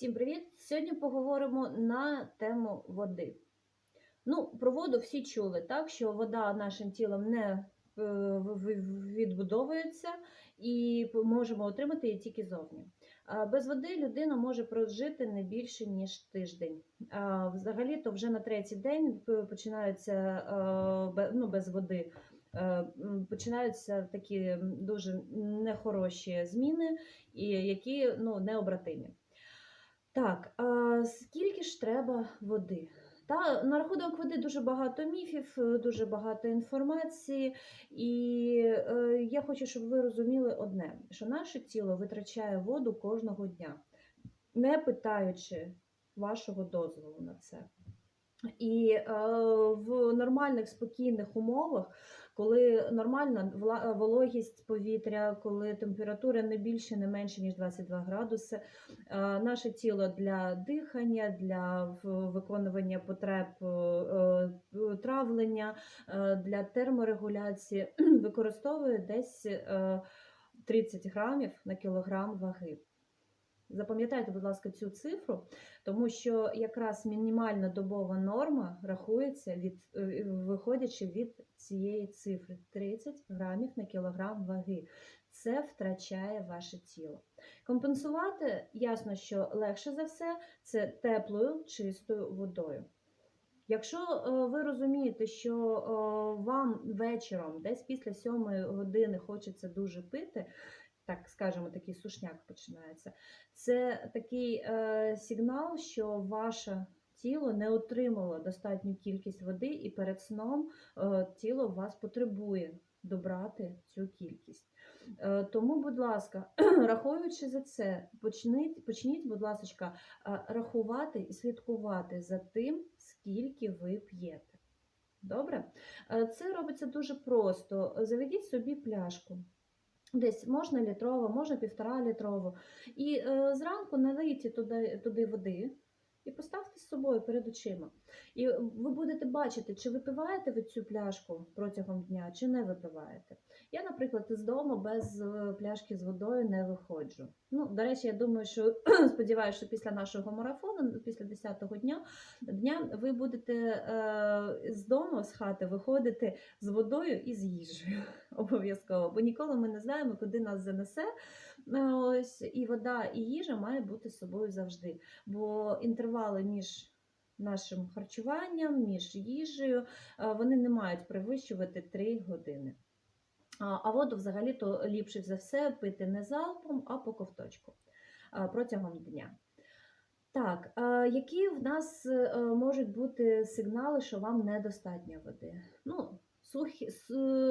Всім привіт! Сьогодні поговоримо на тему води. Ну, про воду всі чули, так? Що вода нашим тілом не е, відбудовується і можемо отримати її тільки зовні. Без води людина може прожити не більше, ніж тиждень. Взагалі-то вже на третій день п- починаються е, ну, без води. е, Починаються такі дуже нехороші зміни, які ну, необратимі. Так, а скільки ж треба води? Та на рахунок води дуже багато міфів, е, дуже багато інформації, і е, я хочу, щоб ви розуміли одне: що наше тіло витрачає воду кожного дня, не питаючи вашого дозволу на це. І е, в нормальних спокійних умовах, коли нормальна вологість повітря, коли температура не більше, не менше ніж 22 градуси, е, наше тіло для дихання, для виконування потреб е, е, травлення, е, для терморегуляції використовує десь е, 30 грамів на кілограм ваги. Запам'ятайте, будь ласка, цю цифру, тому що якраз мінімальна добова норма рахується від е, виходячи від цієї цифри 30 грамів на кілограм ваги. Це втрачає ваше тіло. Компенсувати ясно, що легше за все це теплою чистою водою. Якщо е, ви розумієте, що е, вам вечором, десь після 7 години хочеться дуже пити, так скажемо, такий сушняк починається, це такий е, сигнал, що ваше тіло не отримало достатню кількість води, і перед сном е, тіло вас потребує добрати цю кількість. Е, тому, будь ласка, рахуючи за це, почніть, почніть, будь ласка, рахувати і слідкувати за тим, скільки ви п'єте. Добре? Е, Це робиться дуже просто. Заведіть собі пляшку. Десь можна літрово, можна півтора літрово. І е, зранку налийте туди, туди води і поставте з собою перед очима. І ви будете бачити, чи випиваєте ви цю пляшку протягом дня, чи не випиваєте. Я, наприклад, з дому без е, пляшки з водою не виходжу. Ну, до речі, я думаю, що сподіваюся, що після нашого марафону, після 10-го дня, дня ви будете е, з дому, з хати виходити з водою і з їжею обов'язково, бо ніколи ми не знаємо, куди нас занесе. Ось і вода, і їжа має бути з собою завжди. Бо інтервали між нашим харчуванням, між їжею, е, вони не мають перевищувати 3 години. А воду взагалі-то ліпше за все пити не залпом, а по ковточку е, протягом дня. Так, е, які в нас можуть бути сигнали, що вам недостатньо води? Ну, сухі,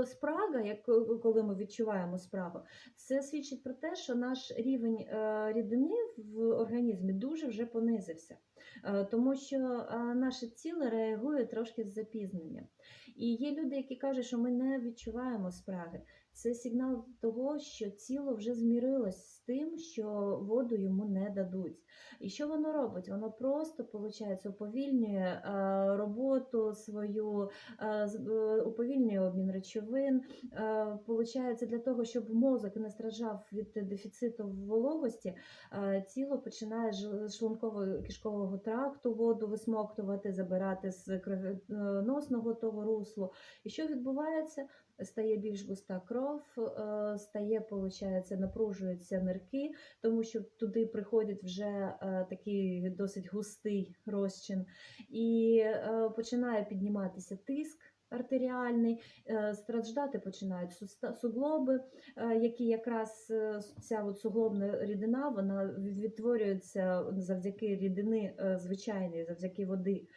спрага, як коли ми відчуваємо спрагу, це свідчить про те, що наш рівень е, рідини в організмі дуже вже понизився, Е, тому що е, наше тіло реагує трошки з запізненням. І є люди, які кажуть, що ми не відчуваємо спраги. Це сигнал того, що тіло вже змірилось з тим, що воду йому не дадуть. І що воно робить? Воно просто, виходить, уповільнює е, роботу свою, е, е, уповільнює обмін речовин. Получається, для того, щоб мозок не страждав від дефіциту вологості, тіло починає з шлунково-кишкового тракту воду висмоктувати, забирати з кровоносного того руслу. І що відбувається? Стає більш густа кров, е, стає, виходить, напружуються нирки, тому що туди приходить вже е, такий досить густий розчин, і е, починає підніматися тиск. Артеріальний, е, страждати починають суглоби, е, які якраз е, ця от суглобна рідина вона відтворюється завдяки рідини звичайної, завдяки води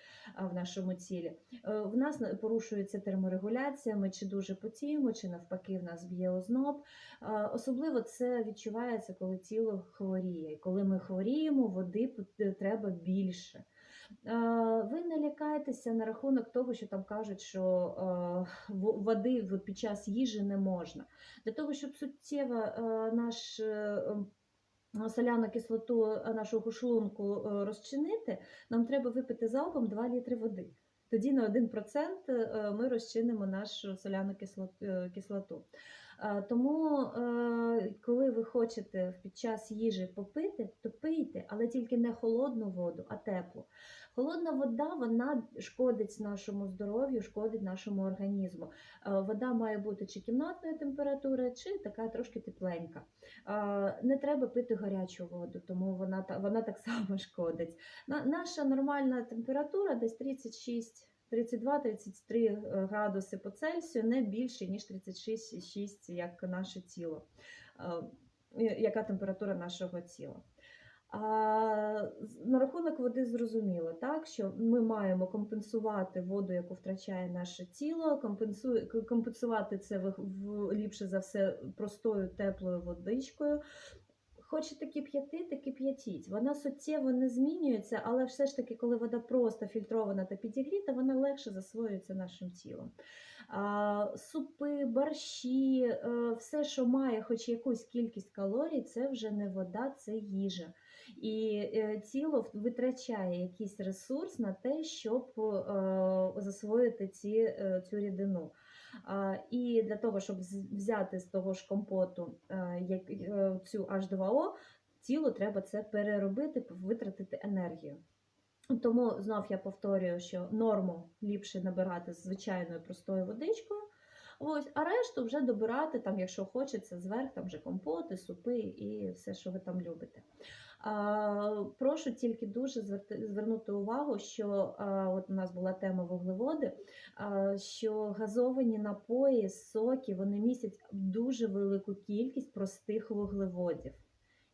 в нашому тілі. В нас на- порушується терморегуляція, ми чи дуже потіємо, чи навпаки в нас б'є озноб. Особливо це відчувається, коли тіло хворіє. Коли ми хворіємо, води треба більше. Е, Ви не лякайтеся на рахунок того, що там кажуть, що е, води під час їжі не можна. Для того, щоб суттєво е, наш е, соляну кислоту нашого шлунку розчинити, нам треба випити залпом 2 літри води. Тоді на 1% е, ми розчинимо нашу соляну кислоту. Е, Тому, е, коли ви хочете під час їжі попити, то пийте, але тільки не холодну воду, а теплу. Холодна вода вона шкодить нашому здоров'ю, шкодить нашому організму. Е, Вода має бути чи кімнатної температури, чи така трошки тепленька. Не треба пити гарячу воду, тому вона, вона так само шкодить. На- Наша нормальна температура десь 36. 32-33 градуси по Цельсію, не більше, ніж 36,6, як наше тіло, Е, яка температура нашого тіла. А на рахунок води зрозуміло, так, що ми маємо компенсувати воду, яку втрачає наше тіло, компенсувати це ліпше за все простою теплою водичкою. Хочете кип'ятити, кип'ятіть. Вона суттєво не змінюється, але все ж таки, коли вода просто фільтрована та підігріта, вона легше засвоюється нашим тілом. А, супи, борщі, е, все, що має хоч якусь кількість калорій, це вже не вода, це їжа. І е, тіло витрачає якийсь ресурс на те, щоб е, засвоїти ці, цю рідину. І для того, щоб взяти з того ж компоту е, е, цю H2O, тілу треба це переробити, витратити енергію. Тому знов я повторюю, що норму ліпше набирати з звичайною простою водичкою. Ось, а решту вже добирати, там, якщо хочеться, зверх там вже компоти, супи і все, що ви там любите. Прошу тільки дуже звернути увагу, що от у нас була тема вуглеводи, що газовані напої, соки, вони містять дуже велику кількість простих вуглеводів.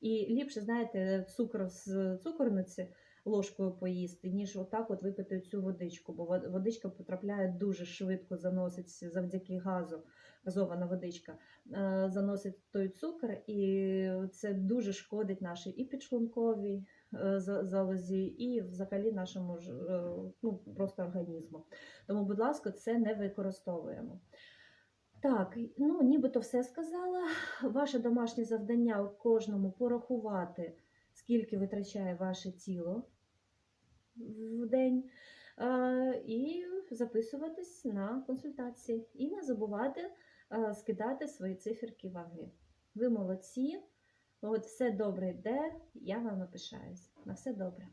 І ліпше, знаєте, цукор з цукорниці ложкою поїсти, ніж отак от випити цю водичку, бо водичка потрапляє дуже швидко, заносить завдяки газу, газована водичка, е, заносить той цукор, і це дуже шкодить нашій і підшлунковій е, залозі, і взагалі нашому е, ну, просто організму. Тому, будь ласка, це не використовуємо. Так, ну нібито все сказала. Ваше домашнє завдання кожному порахувати, скільки витрачає ваше тіло в день, і записуватись на консультації. І не забувати скидати свої циферки ваги. Ви молодці, от все добре йде, я вам пишаюсь. На все добре.